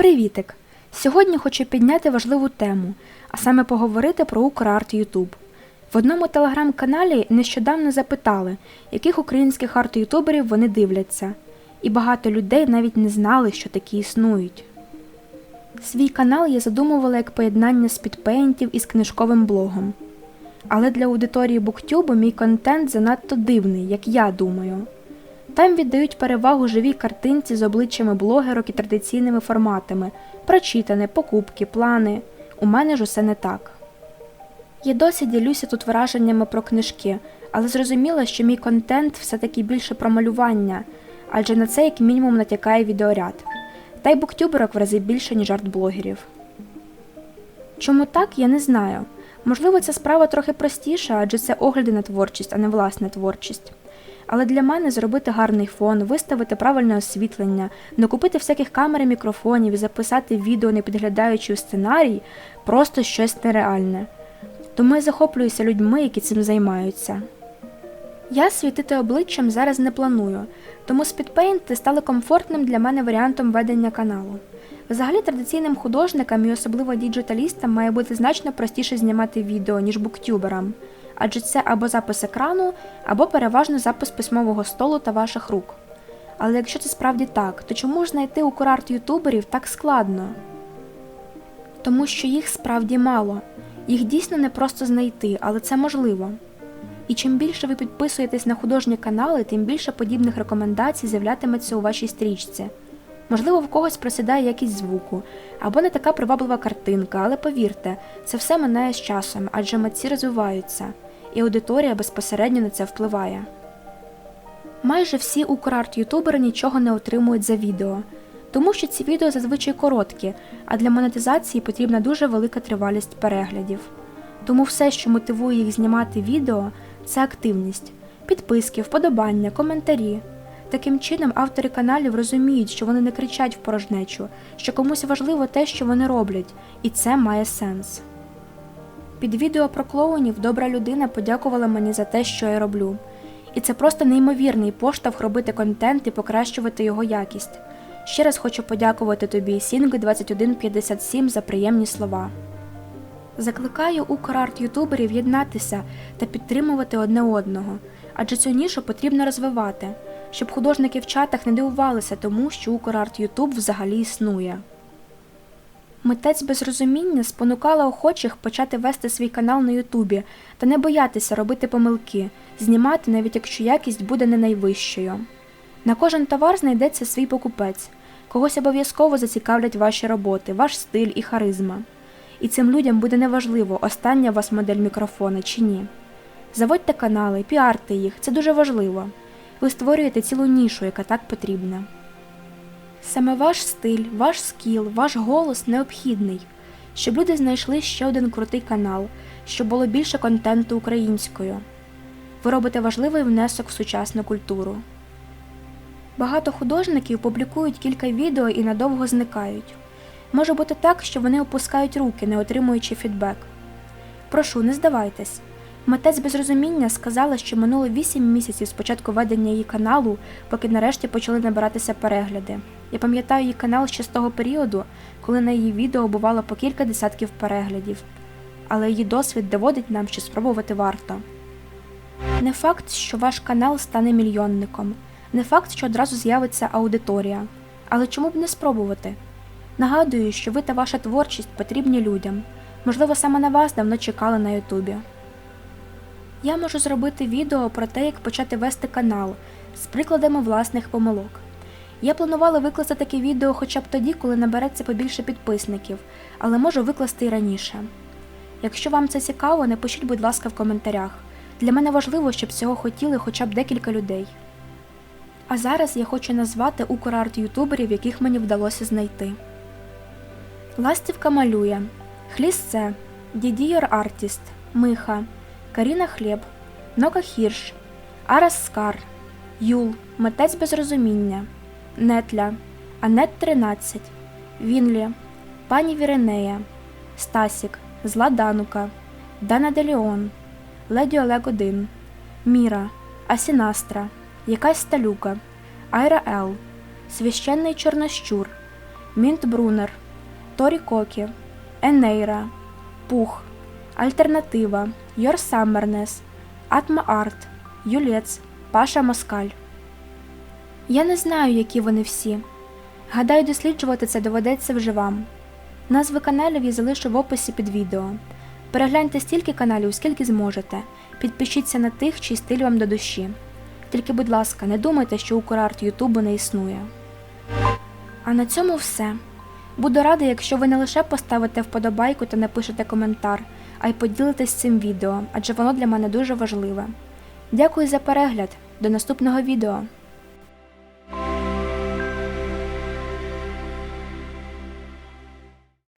Привітик! Сьогодні хочу підняти важливу тему, а саме поговорити про Украрт Ютуб. В одному телеграм-каналі нещодавно запитали, яких українських арт-ютуберів вони дивляться, і багато людей навіть не знали, що такі існують. Свій канал я задумувала як поєднання з спідпейнтів із книжковим блогом. Але для аудиторії буктюбу мій контент занадто дивний, як я думаю. Там віддають перевагу живій картинці з обличчями блогерок і традиційними форматами, прочитане, покупки, плани. У мене ж усе не так. Я досі ділюся тут враженнями про книжки, але зрозуміла, що мій контент все-таки більше про малювання, адже на це як мінімум натякає відеоряд. Та й буктюберок в рази більше, ніж арт-блогерів. Чому так, я не знаю. Можливо, ця справа трохи простіша, адже це огляди на творчість, а не власна творчість. Але для мене зробити гарний фон, виставити правильне освітлення, не купити всяких камер і мікрофонів і записати відео, не підглядаючи у сценарій, просто щось нереальне. Тому я захоплююся людьми, які цим займаються. Я світити обличчям зараз не планую, тому спідпейнти стали комфортним для мене варіантом ведення каналу. Взагалі традиційним художникам і особливо діджиталістам має бути значно простіше знімати відео, ніж буктюберам, адже це або запис екрану, або переважно запис письмового столу та ваших рук. Але якщо це справді так, то чому ж знайти у курарт ютуберів так складно? Тому що їх справді мало, їх дійсно не просто знайти, але це можливо. І чим більше ви підписуєтесь на художні канали, тим більше подібних рекомендацій з'являтиметься у вашій стрічці. Можливо, в когось просідає якість звуку, або не така приваблива картинка, але повірте, це все минає з часом, адже митці розвиваються, і аудиторія безпосередньо на це впливає. Майже всі украрт-ютубери нічого не отримують за відео, тому що ці відео зазвичай короткі, а для монетизації потрібна дуже велика тривалість переглядів. Тому все, що мотивує їх знімати відео, це активність, підписки, вподобання, коментарі. Таким чином, автори каналів розуміють, що вони не кричать в порожнечу, що комусь важливо те, що вони роблять, і це має сенс. Під відео про клоунів добра людина подякувала мені за те, що я роблю. І це просто неймовірний поштовх робити контент і покращувати його якість. Ще раз хочу подякувати тобі, Сінг2157, за приємні слова. Закликаю украрт ютуберів єднатися та підтримувати одне одного, адже цю нішу потрібно розвивати, щоб художники в чатах не дивувалися тому, що украрт Ютуб взагалі існує. Митець без розуміння спонукала охочих почати вести свій канал на Ютубі та не боятися робити помилки, знімати, навіть якщо якість буде не найвищою. На кожен товар знайдеться свій покупець, когось обов'язково зацікавлять ваші роботи, ваш стиль і харизма. І цим людям буде неважливо, остання у вас модель мікрофона чи ні. Заводьте канали, піарте їх, це дуже важливо. Ви створюєте цілу нішу, яка так потрібна. Саме ваш стиль, ваш скіл, ваш голос необхідний, щоб люди знайшли ще один крутий канал, щоб було більше контенту українською. Ви робите важливий внесок в сучасну культуру. Багато художників публікують кілька відео і надовго зникають. Може бути так, що вони опускають руки, не отримуючи фідбек. Прошу, не здавайтесь. Митець без розуміння сказала, що минуло 8 місяців з початку ведення її каналу, поки нарешті почали набиратися перегляди. Я пам'ятаю її канал ще з того періоду, коли на її відео бувало по кілька десятків переглядів, але її досвід доводить нам, що спробувати варто. Не факт, що ваш канал стане мільйонником, не факт, що одразу з'явиться аудиторія. Але чому б не спробувати? Нагадую, що ви та ваша творчість потрібні людям. Можливо, саме на вас давно чекали на Ютубі. Я можу зробити відео про те, як почати вести канал з прикладами власних помилок. Я планувала викласти таке відео хоча б тоді, коли набереться побільше підписників, але можу викласти і раніше. Якщо вам це цікаво, напишіть, будь ласка, в коментарях. Для мене важливо, щоб цього хотіли хоча б декілька людей. А зараз я хочу назвати украрт ютуберів, яких мені вдалося знайти. Ластівка малює, Хлісце, Дідієр Артіст, Миха, Каріна Хліб, Нока Хірш, Арас Скар, Юл, Митець без розуміння, Нетля, Анет 13, Вінлі, Пані Віренея, Стасік, Зла Данука, Дана Деліон, Леді Олег 1, Міра, Асінастра, Якась Сталюка, Айра Ел, Священний Чорнощур, Мінт Брунер, Торі Кокі, Енейра, Пух, Альтернатива, Йор Саммернес, Атма Арт, Юлєц, Паша Москаль. Я не знаю, які вони всі. Гадаю, досліджувати це доведеться вже вам. Назви каналів я залишу в описі під відео. Перегляньте стільки каналів, скільки зможете. Підпишіться на тих, чий стиль вам до душі. Тільки, будь ласка, не думайте, що Украрт Ютубу не існує. А на цьому все. Буду рада, якщо ви не лише поставите вподобайку та напишете коментар, а й поділитесь цим відео, адже воно для мене дуже важливе. Дякую за перегляд. До наступного відео!